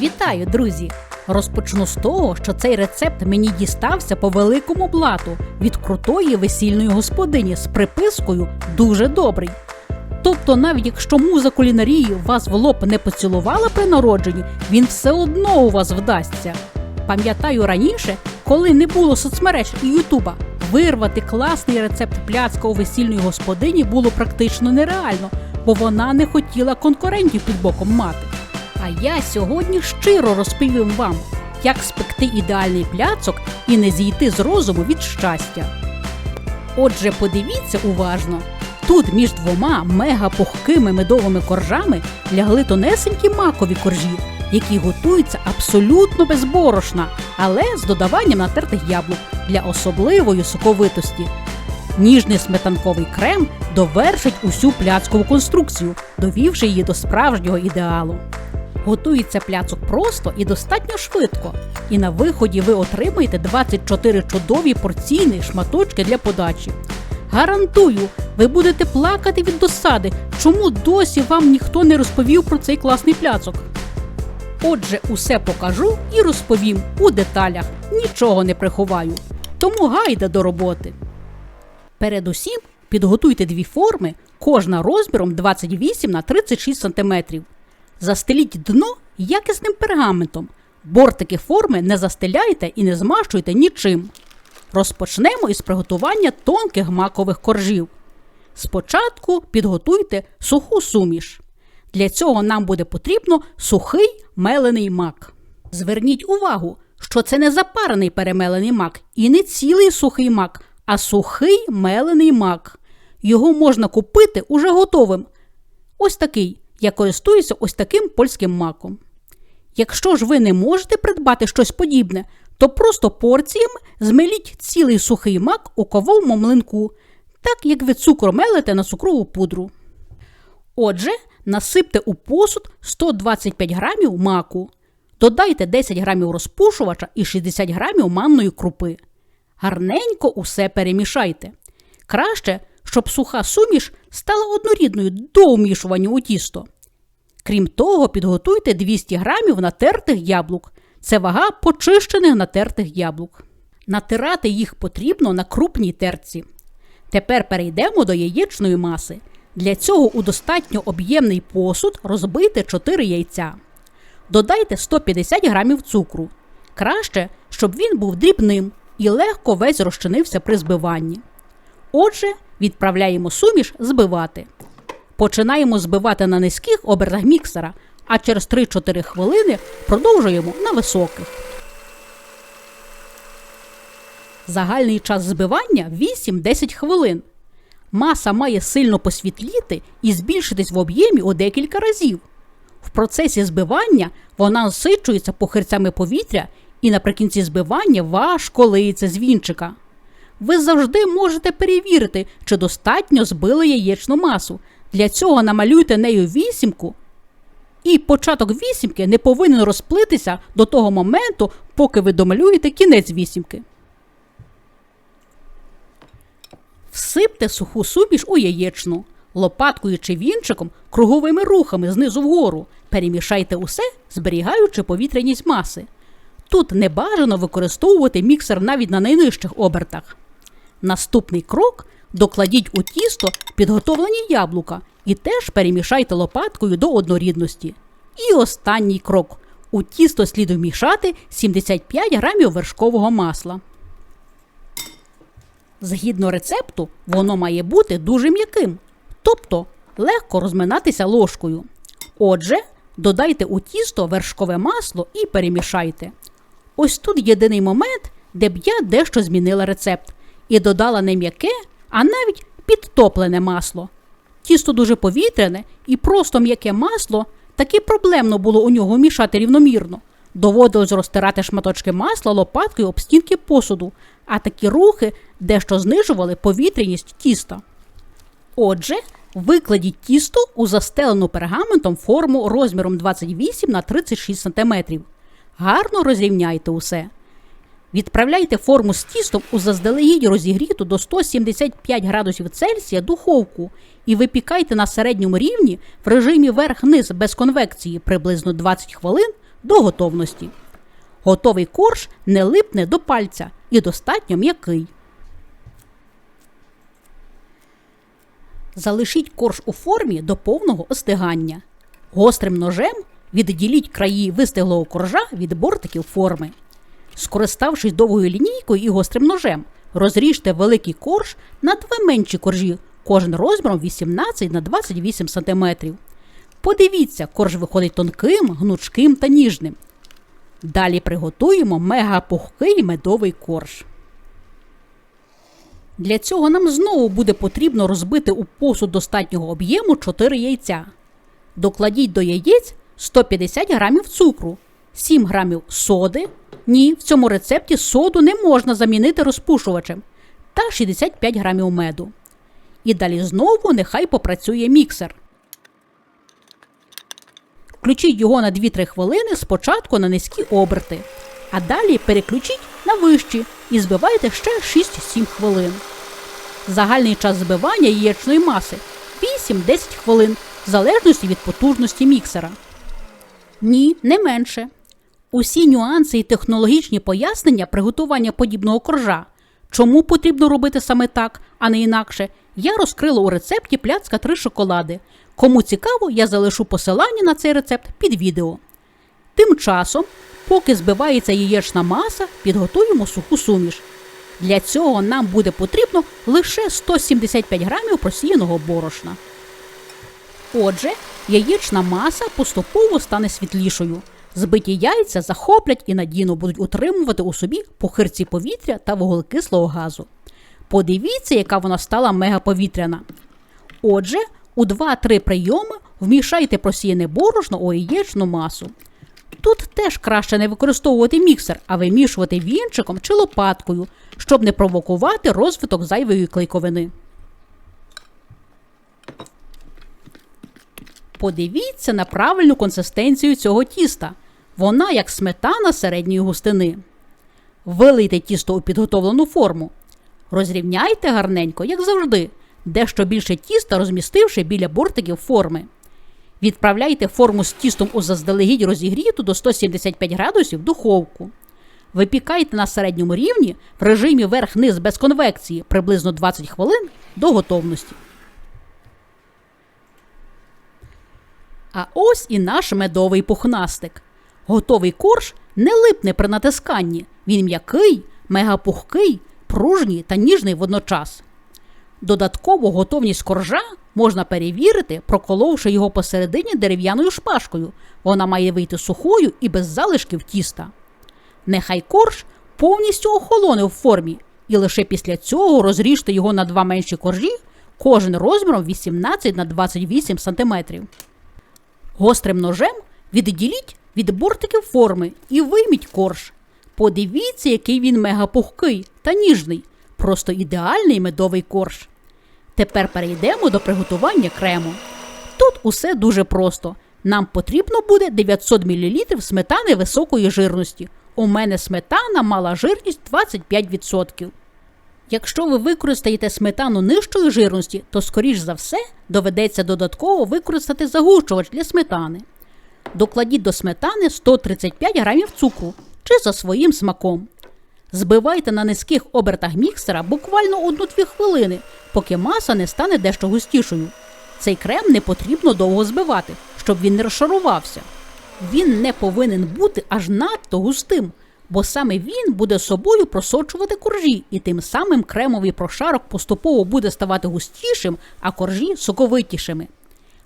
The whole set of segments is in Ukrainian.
Вітаю, друзі! Розпочну з того, що цей рецепт мені дістався по великому блату від крутої весільної господині з припискою дуже добрий. Тобто, навіть якщо муза кулінарії вас в лоб не поцілувала при народженні, він все одно у вас вдасться. Пам'ятаю раніше, коли не було соцмереж і Ютуба, вирвати класний рецепт пляцка у весільної господині було практично нереально, бо вона не хотіла конкурентів під боком мати. А я сьогодні щиро розповім вам, як спекти ідеальний пляцок і не зійти з розуму від щастя. Отже, подивіться уважно. Тут між двома мега пухкими медовими коржами лягли тонесенькі макові коржі, які готуються абсолютно без борошна, але з додаванням натертих яблук для особливої соковитості. Ніжний сметанковий крем довершить усю пляцкову конструкцію, довівши її до справжнього ідеалу. Готується пляцок просто і достатньо швидко. І на виході ви отримаєте 24 чудові порційні шматочки для подачі. Гарантую, ви будете плакати від досади, чому досі вам ніхто не розповів про цей класний пляцок. Отже, усе покажу і розповім у деталях, нічого не приховаю. Тому гайда до роботи. Передусім підготуйте дві форми, кожна розміром 28 на 36 см. Застеліть дно якісним пергаментом. Бортики форми не застеляйте і не змащуйте нічим. Розпочнемо із приготування тонких макових коржів. Спочатку підготуйте суху суміш. Для цього нам буде потрібно сухий мелений мак. Зверніть увагу, що це не запарений перемелений мак і не цілий сухий мак, а сухий мелений мак. Його можна купити уже готовим. Ось такий. Я користуюся ось таким польським маком. Якщо ж ви не можете придбати щось подібне, то просто порціями змеліть цілий сухий мак у кововому млинку, так як ви цукор мелите на цукрову пудру. Отже, насипте у посуд 125 грамів маку, додайте 10 грамів розпушувача і 60 грамів манної крупи. Гарненько усе перемішайте. Краще, щоб суха суміш стала однорідною до вмішування у тісто. Крім того, підготуйте 200 грамів натертих яблук. Це вага почищених натертих яблук. Натирати їх потрібно на крупній терці. Тепер перейдемо до яєчної маси. Для цього у достатньо об'ємний посуд розбийте 4 яйця. Додайте 150 грамів цукру. Краще, щоб він був дрібним і легко весь розчинився при збиванні. Отже, відправляємо суміш збивати. Починаємо збивати на низьких обертах міксера, а через 3-4 хвилини продовжуємо на високих. Загальний час збивання 8-10 хвилин. Маса має сильно посвітліти і збільшитись в об'ємі у декілька разів. В процесі збивання вона насичується похирцями повітря і наприкінці збивання важко лиється з вінчика. Ви завжди можете перевірити, чи достатньо збили яєчну масу. Для цього намалюйте нею вісімку, і початок вісімки не повинен розплитися до того моменту, поки ви домалюєте кінець вісімки. Всипте суху суміш у яєчну. Лопаткою чи вінчиком круговими рухами знизу вгору. Перемішайте усе, зберігаючи повітряність маси. Тут не бажано використовувати міксер навіть на найнижчих обертах. Наступний крок докладіть у тісто підготовлені яблука і теж перемішайте лопаткою до однорідності. І останній крок. У тісто слід вмішати 75 грамів вершкового масла. Згідно рецепту, воно має бути дуже м'яким, тобто легко розминатися ложкою. Отже, додайте у тісто вершкове масло і перемішайте. Ось тут єдиний момент, де б я дещо змінила рецепт і додала не м'яке, а навіть підтоплене масло. Тісто дуже повітряне і просто м'яке масло таки проблемно було у нього мішати рівномірно. Доводилось розтирати шматочки масла лопаткою об стінки посуду, а такі рухи дещо знижували повітряність тіста. Отже, викладіть тісто у застелену пергаментом форму розміром 28 на 36 см. Гарно розрівняйте усе. Відправляйте форму з тістом у заздалегідь розігріту до 175 градусів Цельсія духовку і випікайте на середньому рівні в режимі верх-низ без конвекції приблизно 20 хвилин до готовності. Готовий корж не липне до пальця і достатньо м'який. Залишіть корж у формі до повного остигання. Гострим ножем відділіть краї вистиглого коржа від бортиків форми. Скориставшись довгою лінійкою і гострим ножем, розріжте великий корж на два менші коржі, кожен розміром 18 на 28 см. Подивіться, корж виходить тонким, гнучким та ніжним. Далі приготуємо мегапухкий медовий корж. Для цього нам знову буде потрібно розбити у посуд достатнього об'єму 4 яйця. Докладіть до яєць 150 грамів цукру, 7 грамів соди. Ні, в цьому рецепті соду не можна замінити розпушувачем та 65 грамів меду. І далі знову нехай попрацює міксер. Включіть його на 2-3 хвилини спочатку на низькі оберти, а далі переключіть на вищі і збивайте ще 6-7 хвилин. Загальний час збивання яєчної маси 8-10 хвилин, в залежності від потужності міксера. Ні, не менше. Усі нюанси і технологічні пояснення приготування подібного коржа, чому потрібно робити саме так, а не інакше, я розкрила у рецепті пляцка 3 шоколади. Кому цікаво, я залишу посилання на цей рецепт під відео. Тим часом, поки збивається яєчна маса, підготуємо суху суміш. Для цього нам буде потрібно лише 175 грамів просіяного борошна. Отже, яєчна маса поступово стане світлішою. Збиті яйця захоплять і надійно будуть утримувати у собі похирці повітря та вуглекислого газу. Подивіться, яка вона стала мегаповітряна. Отже, у 2-3 прийоми вмішайте просіяне борошно у яєчну масу. Тут теж краще не використовувати міксер, а вимішувати вінчиком чи лопаткою, щоб не провокувати розвиток зайвої клейковини. Подивіться на правильну консистенцію цього тіста. Вона як сметана середньої густини. Вилийте тісто у підготовлену форму. Розрівняйте гарненько, як завжди, дещо більше тіста розмістивши біля бортиків форми. Відправляйте форму з тістом у заздалегідь розігріту до 175 градусів духовку. Випікайте на середньому рівні в режимі верх-низ без конвекції приблизно 20 хвилин до готовності. А ось і наш медовий пухнастик. Готовий корж не липне при натисканні. Він м'який, мегапухкий, пружній та ніжний водночас. Додатково готовність коржа можна перевірити, проколовши його посередині дерев'яною шпажкою. Вона має вийти сухою і без залишків тіста. Нехай корж повністю охолоне в формі, і лише після цього розріжте його на два менші коржі, кожен розміром 18 на 28 см. Гострим ножем відділіть від бортиків форми і вийміть корж. Подивіться, який він мегапухкий та ніжний, просто ідеальний медовий корж. Тепер перейдемо до приготування крему. Тут усе дуже просто. Нам потрібно буде 900 мл сметани високої жирності. У мене сметана мала жирність 25%. Якщо ви використаєте сметану нижчої жирності, то, скоріш за все, доведеться додатково використати загущувач для сметани. Докладіть до сметани 135 грамів цукру чи за своїм смаком. Збивайте на низьких обертах міксера буквально 1-2 хвилини, поки маса не стане дещо густішою. Цей крем не потрібно довго збивати, щоб він не розшарувався. Він не повинен бути аж надто густим, бо саме він буде собою просочувати коржі, і тим самим кремовий прошарок поступово буде ставати густішим, а коржі соковитішими.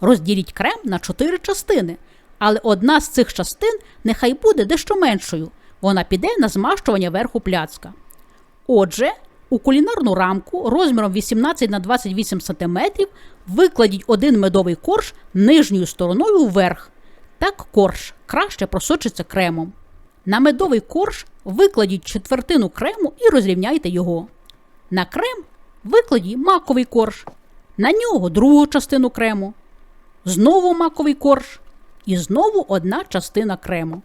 Розділіть крем на 4 частини, але одна з цих частин нехай буде дещо меншою. Вона піде на змащування верху пляцка. Отже, у кулінарну рамку розміром 18 на 28 см викладіть один медовий корж нижньою стороною вверх. Так корж краще просочиться кремом. На медовий корж викладіть четвертину крему і розрівняйте його. На крем викладіть маковий корж, на нього другу частину крему, знову маковий корж і знову одна частина крему.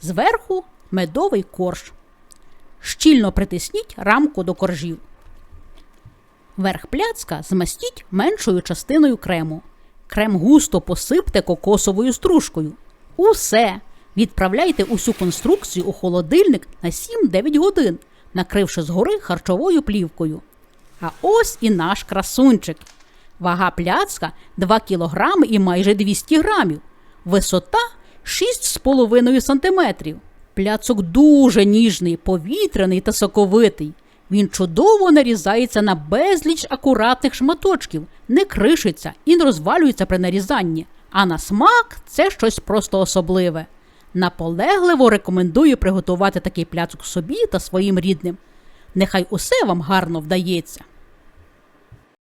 Зверху медовий корж. Щільно притисніть рамку до коржів. Верх пляцка змастіть меншою частиною крему. Крем густо посипте кокосовою стружкою. Усе. Відправляйте усю конструкцію у холодильник на 7-9 годин, накривши згори харчовою плівкою. А ось і наш красунчик. Вага пляцка 2 кг і майже 200 грамів. Висота 6,5 см. Пляцок дуже ніжний, повітряний та соковитий. Він чудово нарізається на безліч акуратних шматочків, не кришиться і не розвалюється при нарізанні. А на смак це щось просто особливе. Наполегливо рекомендую приготувати такий пляцок собі та своїм рідним. Нехай усе вам гарно вдається.